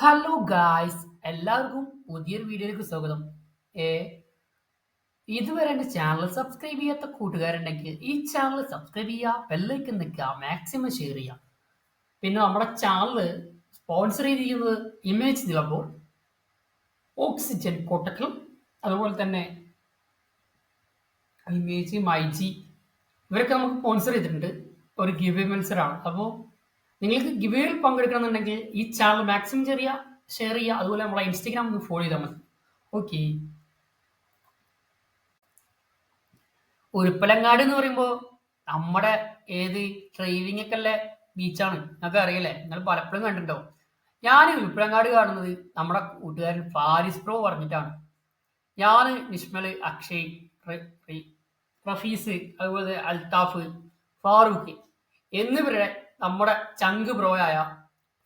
Hello guys എല്ലാവർക്കും പുതിയൊരു വീഡിയോയിലേക്ക് സ്വാഗതം. ഏ ഇതുവരെ എന്റെ ചാനൽ സബ്സ്ക്രൈബ് ചെയ്യാത്ത കൂട്ടുകാരുണ്ടെങ്കിൽ ഈ ചാനൽ സബ്സ്ക്രൈബ് ചെയ്യുക ബെല്ലൈക്കൻ നിൽക്കുക മാക്സിമം ഷെയർ ചെയ്യുക. പിന്നെ നമ്മുടെ ചാനൽ സ്പോൺസർ ചെയ്തിരിക്കുന്നത് ഇമേജ് നിലമ്പോൾ ഓക്സിജൻ കോട്ടക്കൽ അതുപോലെ തന്നെ ഇമേജ് മൈജി ഇവരൊക്കെ നമുക്ക് സ്പോൺസർ ചെയ്തിട്ടുണ്ട്. ഒരു ഗിവ് മത്സരമാണ് അപ്പോൾ നിങ്ങൾക്ക് ഗിവേയിൽ പങ്കെടുക്കണമെന്നുണ്ടെങ്കിൽ ഈ ചാനൽ മാക്സിമം ചെറിയ ഷെയർ ചെയ്യുക. അതുപോലെ നമ്മളെ ഇൻസ്റ്റഗ്രാം ഒന്ന് ഫോളോ ചെയ്താൽ മതി. ഓക്കെ ഉരുപ്പലങ്ങാട് എന്ന് പറയുമ്പോൾ നമ്മുടെ ഏത് ഡ്രൈവിംഗ് ഒക്കെ ഉള്ള ബീച്ചാണ് നിങ്ങൾക്ക് അറിയില്ലേ? നിങ്ങൾ പലപ്പോഴും കണ്ടിട്ടുണ്ടാവും. ഞാൻ ഉരുപ്പലങ്ങാട് കാണുന്നത് നമ്മുടെ കൂട്ടുകാരൻ ഫാരിസ് പ്രോ പറഞ്ഞിട്ടാണ്. ഞാൻ നിഷ്മൽ അക്ഷയ് റഫീസ് അതുപോലെ അൽത്താഫ് ഫാറൂഖ് എന്നിവരുടെ നമ്മുടെ ചങ്ക് ബ്രോയായ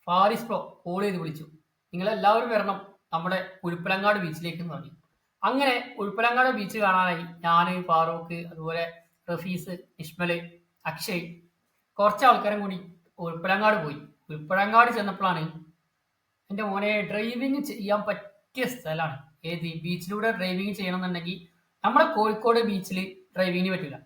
ഫാരിസ് ബ്രോ കോൾ ചെയ്ത് വിളിച്ചു. നിങ്ങൾ എല്ലാവരും വരണം നമ്മുടെ ഉൾപ്പലങ്ങാട് ബീച്ചിലേക്ക് എന്ന് പറഞ്ഞു അങ്ങനെ ഉൾപ്പലങ്ങാട് ബീച്ച് കാണാനായി ഞാൻ ഫാറൂഖ് അതുപോലെ റഫീസ് ഇഷ്മൽ അക്ഷയ് കുറച്ച് ആൾക്കാരും കൂടി ഉൾപ്പലങ്ങാട് പോയി. ഉൾപ്പലങ്ങാട് ചെന്നപ്പോഴാണ് എന്റെ മോനെ ഡ്രൈവിങ് ചെയ്യാൻ പറ്റിയ സ്ഥലമാണ്. ഏത് ബീച്ചിലൂടെ ഡ്രൈവിംഗ് ചെയ്യണമെന്നുണ്ടെങ്കിൽ നമ്മുടെ കോഴിക്കോട് ബീച്ചിൽ ഡ്രൈവിങ്ങിന് പറ്റില്ല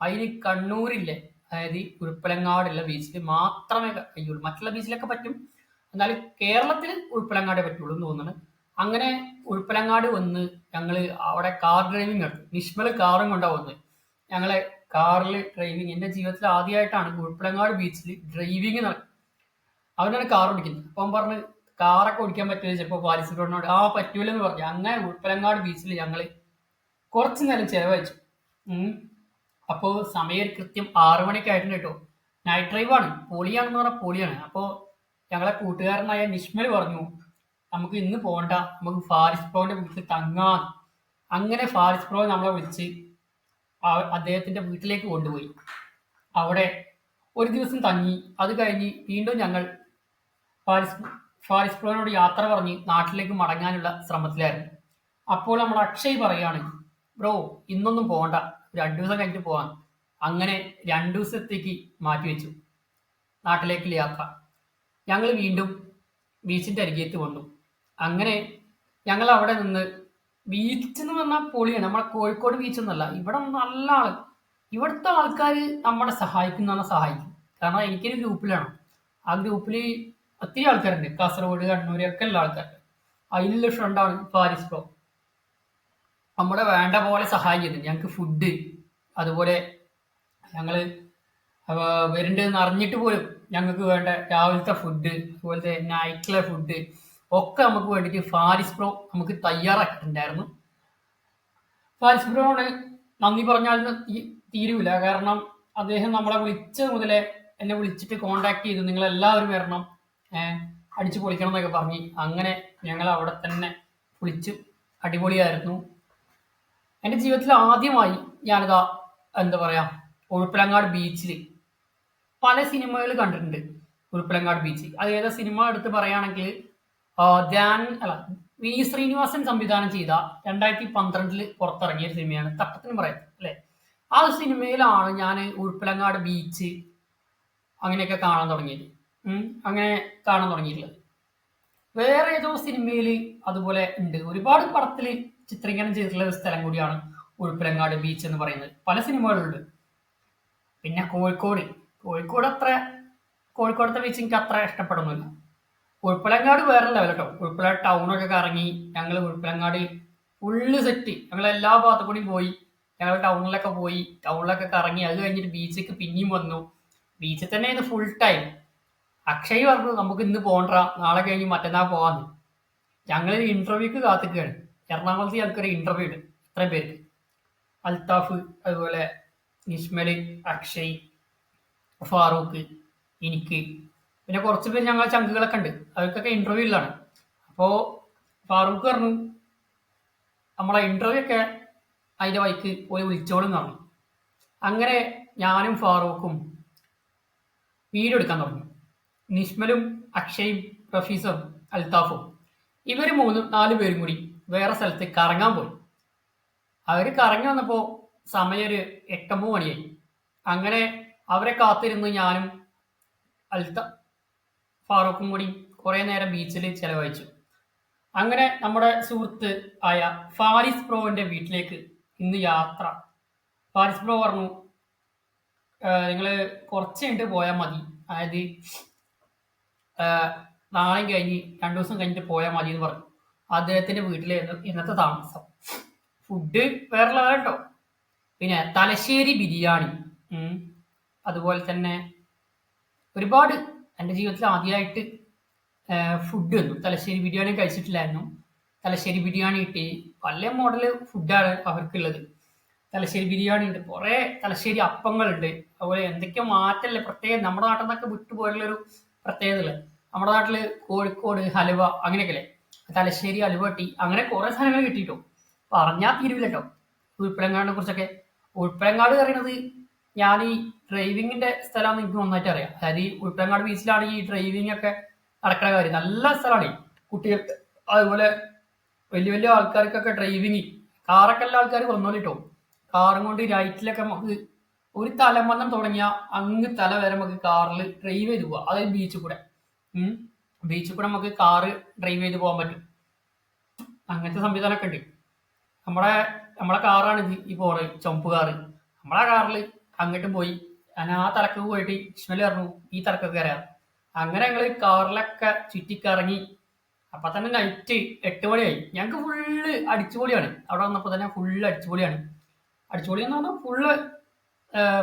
അതിന് കണ്ണൂരില്ലേ? അതായത് ഈ ഉൾപ്പലങ്ങാടുള്ള ബീച്ചിൽ മാത്രമേ കഴിയുള്ളൂ മറ്റുള്ള ബീച്ചിലൊക്കെ പറ്റും. എന്നാലും കേരളത്തിൽ ഉൾപ്പലങ്ങാടേ പറ്റുള്ളൂ എന്ന് തോന്നുന്നു. അങ്ങനെ ഉൾപ്പലങ്ങാട് വന്ന് ഞങ്ങൾ അവിടെ കാർ ഡ്രൈവിംഗ് നടത്തി. നിഷ്മൽ കാറും കൊണ്ടാണ് ഞങ്ങളെ കാറിൽ ഡ്രൈവിംഗ് എന്റെ ജീവിതത്തിൽ ആദ്യമായിട്ടാണ് ഉൾപ്പലങ്ങാട് ബീച്ചിൽ ഡ്രൈവിംഗ് നടക്കുന്നത് അവനാണ് കാർ ഓടിക്കുന്നത്. അപ്പം പറഞ്ഞ് കാറൊക്കെ ഓടിക്കാൻ പറ്റില്ല ചിലപ്പോൾ പാലിസിനോട് ആ പറ്റൂലെന്ന് പറഞ്ഞു. അങ്ങനെ ഉൾപ്പലങ്ങാട് ബീച്ചിൽ ഞങ്ങൾ കുറച്ച് നേരം ചെലവഴിച്ചു. അപ്പോൾ സമയം കൃത്യം ആറു മണിക്കായിരുന്നു ആയിട്ടുണ്ട് കേട്ടോ. നൈറ്റ് ഡ്രൈവ് ആണ്. പൊളിയാണെന്ന് പറഞ്ഞാൽ പൊളിയാണ്. അപ്പോൾ ഞങ്ങളെ കൂട്ടുകാരനായ നിഷ്മൽ പറഞ്ഞു നമുക്ക് ഇന്ന് പോകണ്ട നമുക്ക് ഫാരിസ് പ്രോന്റെ വീട്ടിൽ തങ്ങാ അങ്ങനെ ഫാരിസ് പ്രോ നമ്മളെ വിളിച്ച് അദ്ദേഹത്തിന്റെ വീട്ടിലേക്ക് കൊണ്ടുപോയി. അവിടെ ഒരു ദിവസം തങ്ങി. അത് കഴിഞ്ഞ് വീണ്ടും ഞങ്ങൾ ഫാരിസ് ഫാരിസ് പ്രോനോട് യാത്ര പറഞ്ഞ് നാട്ടിലേക്ക് മടങ്ങാനുള്ള ശ്രമത്തിലായിരുന്നു. അപ്പോൾ നമ്മൾ അക്ഷയ് പറയുകയാണ് ബ്രോ ഇന്നൊന്നും പോകണ്ട രണ്ടു ദിവസം കഴിഞ്ഞിട്ട് പോവാം. അങ്ങനെ രണ്ടു ദിവസത്തേക്ക് മാറ്റി വെച്ചു. നാട്ടിലേക്കുള്ള യാത്ര. ഞങ്ങൾ വീണ്ടും ബീച്ചിന്റെ അരികേത്ത് കൊണ്ടു അങ്ങനെ ഞങ്ങൾ അവിടെ നിന്ന് ബീച്ച് എന്ന് പറഞ്ഞാൽ പൊളിയാണ്. നമ്മളെ കോഴിക്കോട് ബീച്ച് ഒന്നല്ല ഇവിടെ നല്ല ആൾ. ഇവിടുത്തെ ആൾക്കാർ നമ്മളെ സഹായിക്കുന്നതാണ് സഹായിക്കും. കാരണം എനിക്കൊരു ഗ്രൂപ്പിലാണ് ആ ഗ്രൂപ്പിൽ ഒത്തിരി ആൾക്കാരുണ്ട്. കാസർഗോഡ് കണ്ണൂർ ഒക്കെ ഉള്ള ആൾക്കാർ അതിലുള്ള ഫ്രണ്ടാണ് ഫാരിസ് നമ്മുടെ വേണ്ട പോലെ സഹായിക്കുന്നുണ്ട് ഞങ്ങൾക്ക് ഫുഡ് അതുപോലെ ഞങ്ങൾ വരുന്നുണ്ടെന്ന് അറിഞ്ഞിട്ട് പോലും ഞങ്ങൾക്ക് വേണ്ട രാവിലത്തെ ഫുഡ് അതുപോലത്തെ നൈറ്റിലെ ഫുഡ് ഒക്കെ നമുക്ക് വേണ്ടിയിട്ട് ഫാരിസ് പ്രോ നമുക്ക് തയ്യാറാക്കിയിട്ടുണ്ടായിരുന്നു. ഫാരിസ് പ്രോണ് നന്ദി പറഞ്ഞാൽ തീരുവില്ല കാരണം അദ്ദേഹം നമ്മളെ വിളിച്ചത് മുതലേ എന്നെ വിളിച്ചിട്ട് കോണ്ടാക്ട് ചെയ്തു. നിങ്ങൾ എല്ലാവരും വരണം അടിച്ചു പൊളിക്കണം എന്നൊക്കെ പറഞ്ഞ്. അങ്ങനെ ഞങ്ങൾ അവിടെ തന്നെ വിളിച്ചു. അടിപൊളിയായിരുന്നു. എന്റെ ജീവിതത്തിൽ ആദ്യമായി ഞാനിതാ എന്താ പറയാ ഉഴുപ്പിലങ്ങാട് ബീച്ചിൽ പല സിനിമകൾ കണ്ടിട്ടുണ്ട്. ഉഴുപ്പിലങ്ങാട് ബീച്ച് അത് ഏതാ സിനിമ എടുത്ത് പറയുകയാണെങ്കിൽ ധ്യാൻ അല്ല വി ശ്രീനിവാസൻ സംവിധാനം ചെയ്ത രണ്ടായിരത്തി പന്ത്രണ്ടിൽ പുറത്തിറങ്ങിയ ഒരു സിനിമയാണ് തട്ടത്തിന് പറയാം അല്ലേ? ആ സിനിമയിലാണ് ഞാൻ ഉഴുപ്പിലങ്ങാട് ബീച്ച് അങ്ങനെയൊക്കെ കാണാൻ തുടങ്ങിയത്. അങ്ങനെ കാണാൻ തുടങ്ങിയിട്ടുള്ളത്. വേറെ ഏതോ സിനിമയിൽ അതുപോലെ ഉണ്ട്. ഒരുപാട് പടത്തിൽ ചിത്രീകരണം ചെയ്തിട്ടുള്ള ഒരു സ്ഥലം കൂടിയാണ് ഉൾപ്പിലങ്ങാട് ബീച്ച് എന്ന് പറയുന്നത്. പല സിനിമകളുണ്ട്. പിന്നെ കോഴിക്കോട്. കോഴിക്കോട് അത്ര കോഴിക്കോടത്തെ ബീച്ച് എനിക്ക് അത്ര ഇഷ്ടപ്പെടുന്നില്ല. ഉൾപ്പിലങ്ങാട് വേറെ ലെവൽ കേട്ടോ ഉൾപ്പില ടൗണൊക്കെ കറങ്ങി ഞങ്ങൾ ഉൾപ്പലങ്ങാട് ഫുള്ള് സെറ്റ് ഞങ്ങൾ എല്ലാ ഭാഗത്തു കൂടി പോയി. ഞങ്ങൾ ടൗണിലൊക്കെ പോയി. ടൗണിലൊക്കെ കറങ്ങി അത് കഴിഞ്ഞിട്ട് ബീച്ചിലേക്ക് പിന്നെയും വന്നു. ബീച്ചിൽ തന്നെ ഇത് ഫുൾ ടൈം അക്ഷയ് പറഞ്ഞു നമുക്ക് ഇന്ന് പോകണ്ട നാളെ കഴിഞ്ഞ് മറ്റന്നാൾ പോവാന്ന്. ഞങ്ങൾ ഇന്റർവ്യൂക്ക് കാത്തിക്കുകയാണ് എറണാകുളത്ത് ഞങ്ങൾക്കൊരു ഇന്റർവ്യൂ ഉണ്ട്. ഇത്രയും പേര് അൽത്താഫ് അതുപോലെ നിഷ്മൽ അക്ഷയ് ഫാറൂഖ് എനിക്ക്. പിന്നെ കുറച്ച് പേര് ഞങ്ങളെ ചങ്കുകളൊക്കെ ഉണ്ട്. അവർക്കൊക്കെ ഇന്റർവ്യൂ ഉള്ളതാണ്. അപ്പോൾ ഫാറൂഖ് പറഞ്ഞു നമ്മളെ ഇന്റർവ്യൂ ഒക്കെ അതിന്റെ വൈക്ക് പോയി വിളിച്ചോളും പറഞ്ഞു. അങ്ങനെ ഞാനും ഫാറൂഖും വീഡിയോ എടുക്കാൻ തുടങ്ങി. നിഷ്മലും അക്ഷയും റഫീസും അൽത്താഫും ഇവർ മൂന്നും നാല് പേരും കൂടി വേറെ സ്ഥലത്ത് കറങ്ങാൻ പോയി. അവർ കറങ്ങി വന്നപ്പോൾ സമയം ഒരു എട്ടൊമ്പത് മണിയായി. അങ്ങനെ അവരെ കാത്തിരുന്ന് ഞാനും അൽത്ത ഫാറൂഖും കൂടി കുറേ നേരം ബീച്ചിൽ ചെലവഴിച്ചു. അങ്ങനെ നമ്മുടെ സുഹൃത്ത് ആയ ഫാരിസ് പ്രോവിന്റെ വീട്ടിലേക്ക് ഇന്ന് യാത്ര. ഫാരിസ് പ്രോ പറഞ്ഞു നിങ്ങൾ കുറച്ച് കഴിഞ്ഞിട്ട് പോയാൽ മതി. അതായത് നാളെയും കഴിഞ്ഞ് രണ്ടു ദിവസം കഴിഞ്ഞിട്ട് പോയാൽ മതി എന്ന് പറഞ്ഞു. അദ്ദേഹത്തിന്റെ വീട്ടിലായിരുന്നു ഇന്നത്തെ താമസം. ഫുഡ് വേറെ കേട്ടോ. പിന്നെ തലശ്ശേരി ബിരിയാണി. അതുപോലെ തന്നെ ഒരുപാട് എന്റെ ജീവിതത്തിൽ ആദ്യമായിട്ട് ഫുഡ് വന്നു. തലശ്ശേരി ബിരിയാണി കഴിച്ചിട്ടില്ലായിരുന്നു. തലശ്ശേരി ബിരിയാണി കിട്ടി. പല മോഡൽ ഫുഡാണ് അവർക്കുള്ളത്. തലശ്ശേരി ബിരിയാണി ഉണ്ട്. കുറേ തലശ്ശേരി അപ്പങ്ങളുണ്ട്. അതുപോലെ എന്തൊക്കെയോ മാറ്റല്ല? പ്രത്യേകം നമ്മുടെ നാട്ടിൽ നിന്നൊക്കെ വിട്ടുപോയുള്ളൊരു പ്രത്യേകത നമ്മുടെ നാട്ടിൽ കോഴിക്കോട് ഹലുവ അങ്ങനെയൊക്കെ തലശ്ശേരി അലുവട്ടി അങ്ങനെ കുറെ സാധനങ്ങൾ കിട്ടിയിട്ടോ. പറഞ്ഞാൽ തീരുവില്ലട്ടോ. ഉൾപ്പഴങ്ങാടിനെ കുറിച്ചൊക്കെ. ഉൾപ്പഴങ്ങാട് പറയുന്നത് ഞാൻ ഈ ഡ്രൈവിങ്ങിന്റെ സ്ഥലമാണ് എനിക്ക് നന്നായിട്ട് അറിയാം. അതായത് ഈ ഉൾപ്പഴങ്ങാട് ബീച്ചിലാണ് ഈ ഡ്രൈവിംഗ് ഒക്കെ നടക്കണ കാര്യം. നല്ല സ്ഥലമാണ്. കുട്ടികൾക്ക് അതുപോലെ വലിയ വലിയ ആൾക്കാർക്കൊക്കെ ഡ്രൈവിങ് കാറൊക്കെ എല്ലാ ആൾക്കാർ വന്നോളിട്ടോ കാറും കൊണ്ട് ലൈറ്റിലൊക്കെ നമുക്ക് ഒരു തലമന്നം തുടങ്ങിയ അങ്ങ് തല വരെ നമുക്ക് കാറിൽ ഡ്രൈവ് ചെയ്ത് പോവാം. അതായത് ബീച്ചിൽ കൂടെ. ബീച്ചിൽ കൂടെ നമുക്ക് കാറ് ഡ്രൈവ് ചെയ്ത് പോകാൻ പറ്റും. അങ്ങനത്തെ സംവിധാനമൊക്കെ ഉണ്ട്. നമ്മളെ നമ്മളെ കാറാണ് ഈ പോറ് ചുമപ്പ് കാറ് നമ്മളെ കാറിൽ അങ്ങോട്ടും പോയി. ഞാൻ ആ തലക്ക് പോയിട്ട് ഇഷ്മൽ പറഞ്ഞു ഈ തലക്കൊക്കെ കയറാം അങ്ങനെ ഞങ്ങൾ കാറിലൊക്കെ ചുറ്റിക്കറങ്ങി. അപ്പൊ തന്നെ നൈറ്റ് എട്ട് മണിയായി. ഞങ്ങൾക്ക് ഫുള്ള് അടിച്ചുപൊളിയാണ്. അവിടെ വന്നപ്പോൾ തന്നെ ഫുള്ള് അടിച്ചുപൊളിയാണ്. അടിച്ചുപൊളി എന്ന് പറഞ്ഞാൽ ഫുള്ള്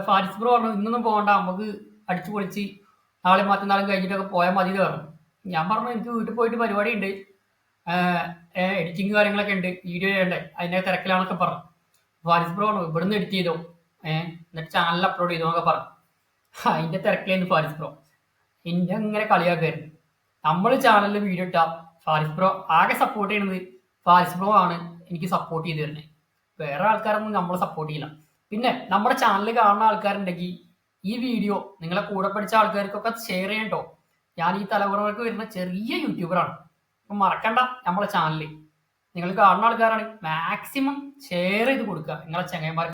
ഫാരിസ് ബ്രോ പറഞ്ഞു ഇന്നൊന്നും പോകണ്ട. നമുക്ക് അടിച്ചു പൊളിച്ച് നാളെ മറ്റന്നാളും കഴിഞ്ഞിട്ടൊക്കെ പോയാൽ മതി എന്ന് പറഞ്ഞു. ഞാൻ പറഞ്ഞു എനിക്ക് വീട്ടിൽ പോയിട്ട് പരിപാടി ഉണ്ട് എഡിറ്റിംഗ് കാര്യങ്ങളൊക്കെ ഉണ്ട്. വീഡിയോ ചെയ്യണ്ടേ? അതിന്റെ തിരക്കിലാണൊക്കെ പറഞ്ഞു. ഫാരിസ് ബ്രോ ആണോ. ഇവിടുന്ന് എഡിറ്റ് ചെയ്തോ? ഏഹ് എന്നിട്ട് ചാനലിൽ അപ്ലോഡ് ചെയ്തോ എന്നൊക്കെ പറഞ്ഞു. അതിന്റെ തിരക്കിലായിരുന്നു ഫാരിസ് ബ്രോ. എന്റെ അങ്ങനെ കളിയാക്കായിരുന്നു. നമ്മൾ ചാനലിൽ വീഡിയോ ഇട്ട ഫാരിസ് ബ്രോ ആകെ സപ്പോർട്ട് ചെയ്യുന്നത് ഫാരിസ് ബ്രോ ആണ് എനിക്ക് സപ്പോർട്ട് ചെയ്ത് തരുന്നത് വേറെ ആൾക്കാരൊന്നും നമ്മളെ സപ്പോർട്ട് ചെയ്യില്ല. പിന്നെ നമ്മുടെ ചാനൽ കാണുന്ന ആൾക്കാരുണ്ടെങ്കിൽ ഈ വീഡിയോ നിങ്ങളെ കൂടെ പഠിച്ച ആൾക്കാർക്കൊക്കെ ഷെയർ ചെയ്യണ്ടോ ഞാൻ ഈ തലമുറകൾക്ക് വരുന്ന ചെറിയ യൂട്യൂബറാണ് അപ്പം മറക്കണ്ട നമ്മളെ ചാനൽ നിങ്ങൾ കാണുന്ന ആൾക്കാരാണ് മാക്സിമം ഷെയർ ചെയ്ത് കൊടുക്കുക. നിങ്ങളെ ചങ്ങന്മാർക്ക്